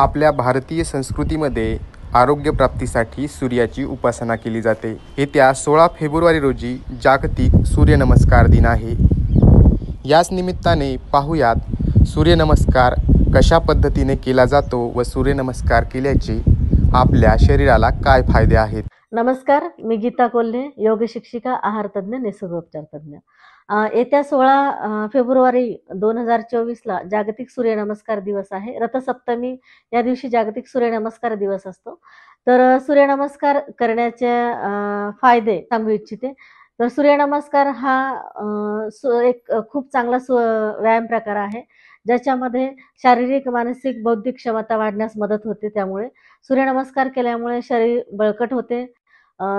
आपल्या भारतीय संस्कृतीमध्ये आरोग्यप्राप्तीसाठी सूर्याची उपासना केली जाते. येत्या सोळा फेब्रुवारी रोजी जागतिक सूर्यनमस्कार दिन आहे. याच निमित्ताने पाहूयात सूर्यनमस्कार कशा पद्धतीने केला जातो व सूर्यनमस्कार केल्याचे आपल्या शरीराला काय फायदे आहेत? नमस्कार मी गीता कोल्हे योग शिक्षिका आहार तज्ज्ञ निसर्गोपचार तज्ज्ञ. येत्या सोळा फेब्रुवारी दोन हजार चोवीसला जागतिक सूर्यनमस्कार दिवस आहे. रथसप्तमी या दिवशी जागतिक सूर्यनमस्कार दिवस असतो. तर सूर्यनमस्कार करण्याचे फायदे सांगू इच्छिते. तर सूर्यनमस्कार हा एक खूप चांगला व्यायाम प्रकार आहे. ज्याच्यामध्ये शारीरिक मानसिक बौद्धिक क्षमता वाढण्यास मदत होते त्यामुळे. सूर्यनमस्कार केल्यामुळे शरीर बळकट होते.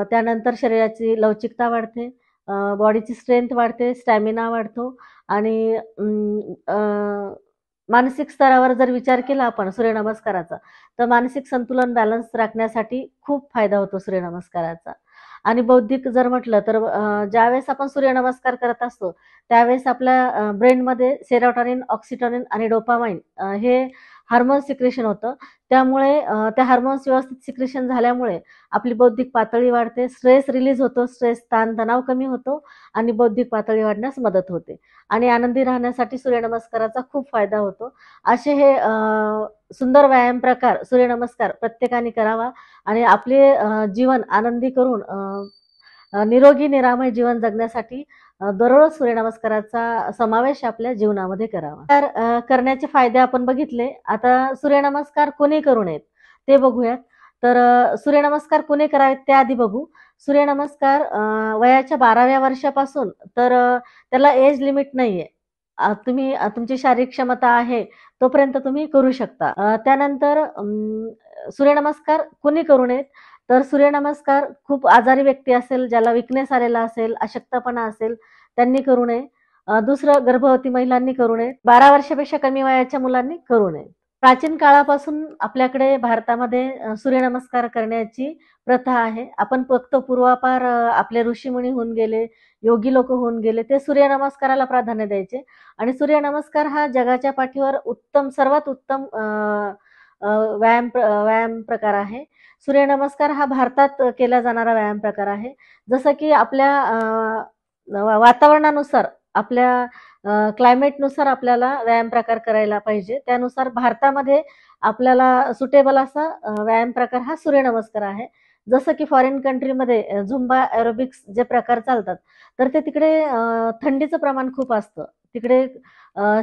त्यानंतर शरीराची लवचिकता वाढते. बॉडीची स्ट्रेंथ वाढते स्टॅमिना वाढतो आणि मानसिक स्तरावर जर विचार केला आपण सूर्यनमस्काराचा तर मानसिक संतुलन बॅलन्स राखण्यासाठी खूप फायदा होतो सूर्यनमस्काराचा. आणि बौद्धिक जर म्हटलं तर ज्यावेळेस आपण सूर्यनमस्कार करत असतो त्यावेळेस आपल्या ब्रेनमध्ये सेरोटॉनिन ऑक्सिटॉनिन आणि डोपामाइन हे हार्मोन सिक्रेशन होतं. त्यामुळे त्या हार्मोन्स व्यवस्थित सिक्रेशन झाल्यामुळे आपली बौद्धिक पातळी वाढते स्ट्रेस रिलीज होतो स्ट्रेस ताणतणाव कमी होतो आणि बौद्धिक पातळी वाढण्यास मदत होते. आणि आनंदी राहण्यासाठी सूर्यनमस्काराचा खूप फायदा होतो. असे हे सुंदर व्यायाम प्रकार सूर्यनमस्कार प्रत्येकाने करावा आणि आपले जीवन आनंदी करून निरोगी निरामय जीवन जगण्यासाठी दररोज सूर्यनमस्काराचा समावेश आपल्या जीवनामध्ये करावा. तर करण्याचे फायदे आपण बघितले. आता सूर्यनमस्कार कोणी करू नयेत? ते बघूयात. तर सूर्यनमस्कार कोणी करावेत त्या आधी बघू. सूर्यनमस्कार वयाच्या बाराव्या वर्षापासून तर त्याला एज लिमिट नाहीये. तुम्ही तुमची शारीरिक क्षमता आहे तोपर्यंत तुम्ही करू शकता. त्यानंतर सूर्यनमस्कार कोणी करू नयेत? तर सूर्यनमस्कार खूप आजारी व्यक्ती असेल ज्याला विकनेस आलेला असेल अशक्तपणा असेल त्यांनी करू नये. दुसरं गर्भवती महिलांनी करू नये. बारा वर्षापेक्षा कमी वयाच्या मुलांनी करू नये. प्राचीन काळापासून आपल्याकडे भारतामध्ये सूर्यनमस्कार करण्याची प्रथा आहे. आपण फक्त पूर्वापार आपले ऋषीमुनी होऊन गेले योगी लोक होऊन गेले ते सूर्यनमस्काराला प्राधान्य द्यायचे. आणि सूर्यनमस्कार हा जगाच्या पाठीवर उत्तम सर्वात उत्तम व्यायाम व्यायाम प्रकार आहे. सूर्यनमस्कार हा भारतात केला जाणारा व्यायाम प्रकार आहे. जसं की आपल्या वातावरणानुसार आपल्या क्लायमेटनुसार आपल्याला व्यायाम प्रकार करायला पाहिजे. त्यानुसार भारतामध्ये आपल्याला सुटेबल असा व्यायाम प्रकार हा सूर्यनमस्कार आहे. जसं की फॉरेन कंट्रीमध्ये झुंबा एरोबिक्स जे प्रकार चालतात तर ते तिकडे थंडीचं प्रमाण खूप असतं. तिकडे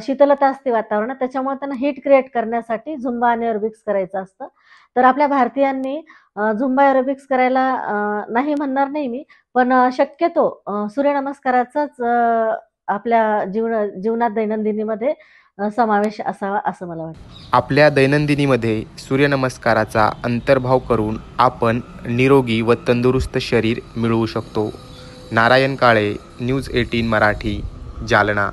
शीतलता असते वातावरणात त्याच्यामुळे त्यांना हीट क्रिएट करण्यासाठी झुंबा आणि एरोबिक्स करायचं असतं. तर आपल्या भारतीयांनी झुंबा एरोबिक्स करायला नाही म्हणणार नाही मी पण शक्यतो सूर्यनमस्काराचाच आपल्या जीवन जीवनात दैनंदिनीमध्ये समावेश असावा असं मला वाटतं. आपल्या दैनंदिनीमध्ये सूर्यनमस्काराचा अंतर्भाव करून आपण निरोगी व तंदुरुस्त शरीर मिळवू शकतो. Narayan Kale news eighteen Marathi Jalna.